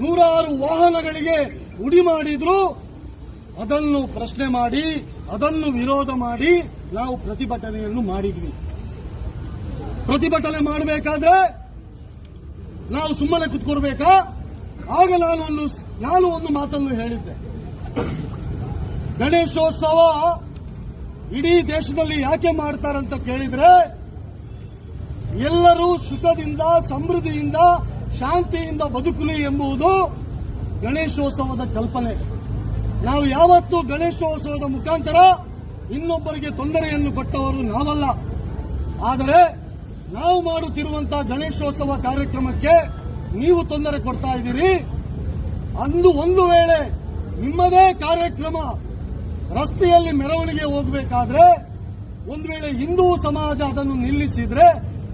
ನೂರಾರು ವಾಹನಗಳಿಗೆ ಉಡಿ ಮಾಡಿದ್ರು. ಅದನ್ನು ಪ್ರಶ್ನೆ ಮಾಡಿ, ಅದನ್ನು ವಿರೋಧ ಮಾಡಿ ನಾವು ಪ್ರತಿಭಟನೆಯನ್ನು ಮಾಡಿದ್ವಿ. ಪ್ರತಿಭಟನೆ ಮಾಡಬೇಕಾದ್ರೆ ನಾವು ಸುಮ್ಮನೆ ಕುತ್ಕೊಡ್ಬೇಕಾ ಆಗ ನಾನು ಒಂದು ನಾನು ಒಂದು ಮಾತನ್ನು ಹೇಳಿದ್ದೆ. ಗಣೇಶೋತ್ಸವ ಇಡೀ ದೇಶದಲ್ಲಿ ಯಾಕೆ ಮಾಡ್ತಾರಂತ ಕೇಳಿದ್ರೆ ಎಲ್ಲರೂ ಸುಖದಿಂದ, ಸಮೃದ್ಧಿಯಿಂದ ಶಾಂತಿಯಿಂದ ಬದುಕಲಿ ಎಂಬುದು ಗಣೇಶೋತ್ಸವದ ಕಲ್ಪನೆ. ನಾವು ಯಾವತ್ತೂ ಗಣೇಶೋತ್ಸವದ ಮುಖಾಂತರ ಇನ್ನೊಬ್ಬರಿಗೆ ತೊಂದರೆಯನ್ನು ಕೊಟ್ಟವರು ನಾವಲ್ಲ. ಆದರೆ ನಾವು ಮಾಡುತ್ತಿರುವಂತಹ ಗಣೇಶೋತ್ಸವ ಕಾರ್ಯಕ್ರಮಕ್ಕೆ ನೀವು ತೊಂದರೆ ಕೊಡ್ತಾ ಇದ್ದೀರಿ. ಅಂದು ಒಂದು ವೇಳೆ ನಿಮ್ಮದೇ ಕಾರ್ಯಕ್ರಮ ರಸ್ತೆಯಲ್ಲಿ ಮೆರವಣಿಗೆ ಹೋಗಬೇಕಾದ್ರೆ, ಒಂದು ವೇಳೆ ಹಿಂದೂ ಸಮಾಜ ಅದನ್ನು ನಿಲ್ಲಿಸಿದ್ರೆ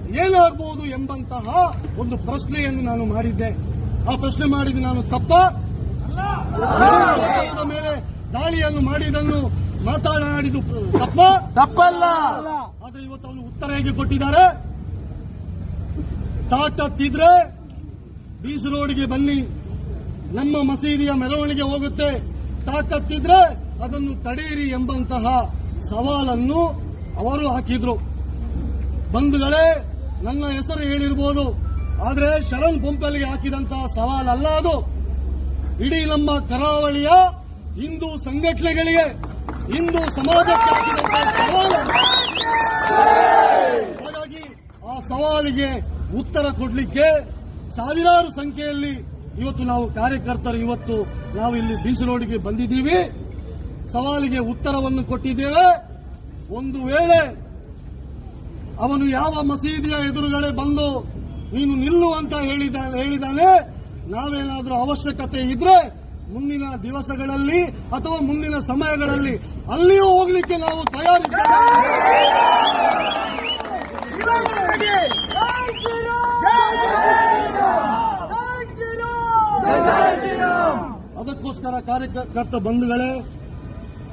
ಏನಾಗಬಹುದು ಎಂಬಂತಹ ಒಂದು ಪ್ರಶ್ನೆಯನ್ನು ನಾನು ಮಾಡಿದ್ದೆ. ಆ ಪ್ರಶ್ನೆ ಮಾಡಿದ ನಾನು ತಪ್ಪ. ಮೇಲೆ ದಾಳಿಯನ್ನು ಮಾಡಿದನ್ನು ಮಾತನಾಡಿದ್ದು ತಪ್ಪ. ತಪ್ಪಲ್ಲ. ಆದ್ರೆ ಇವತ್ತು ಅವನು ಉತ್ತರ ಹೇಗೆ ಕೊಟ್ಟಿದ್ದಾರೆ? ತಾಟತ್ತಿದ್ರೆ ಬೀಚ್ ರೋಡ್ಗೆ ಬನ್ನಿ. ನಮ್ಮ ಮಸೀದಿಯ ಮೆರವಣಿಗೆ ಹೋಗುತ್ತೆ. ತಾಕತ್ತಿದ್ರೆ ಅದನ್ನು ತಡೆಯಿರಿ ಎಂಬಂತಹ ಸವಾಲನ್ನು ಅವರು ಹಾಕಿದ್ರು. ಬಂಧುಗಳೇ ನನ್ನ ಹೆಸರು ಹೇಳಿರ್ಬೋದು. ಆದರೆ ಶರಣ್ ಪೊಂಪಲ್ಗೆ ಹಾಕಿದಂತಹ ಸವಾಲಲ್ಲ ಅದು. ಇಡೀ ನಮ್ಮ ಕರಾವಳಿಯ ಹಿಂದೂ ಸಂಘಟನೆಗಳಿಗೆ, ಹಿಂದೂ ಸಮಾಜಕ್ಕೆ ಸವಾಲು. ಹಾಗಾಗಿ ಆ ಸವಾಲಿಗೆ ಉತ್ತರ ಕೊಡಲಿಕ್ಕೆ ಸಾವಿರಾರು ಸಂಖ್ಯೆಯಲ್ಲಿ ಇವತ್ತು ನಾವು ಕಾರ್ಯಕರ್ತರು ಇವತ್ತು ನಾವು ಇಲ್ಲಿ ಬೀಸು ರೋಡ್ಗೆ ಬಂದಿದ್ದೀವಿ. ಸವಾಲಿಗೆ ಉತ್ತರವನ್ನು ಕೊಟ್ಟಿದ್ದೇವೆ. ಒಂದು ವೇಳೆ ಅವನು ಯಾವ ಮಸೀದಿಯ ಎದುರುಗಡೆ ಬಂದು ನೀನು ನಿಲ್ಲು ಅಂತ ಹೇಳಿದ ಹೇಳಿದಾನೆ. ನಾವೇನಾದರೂ ಅವಶ್ಯಕತೆ ಇದ್ರೆ ಮುಂದಿನ ದಿವಸಗಳಲ್ಲಿ ಅಥವಾ ಮುಂದಿನ ಸಮಯಗಳಲ್ಲಿ ಅಲ್ಲಿಯೂ ಹೋಗ್ಲಿಕ್ಕೆ ನಾವು ತಯಾರಿದ್ದೇವೆ. ಅದಕ್ಕೋಸ್ಕರ ಕಾರ್ಯಕರ್ತ ಬಂಧುಗಳೇ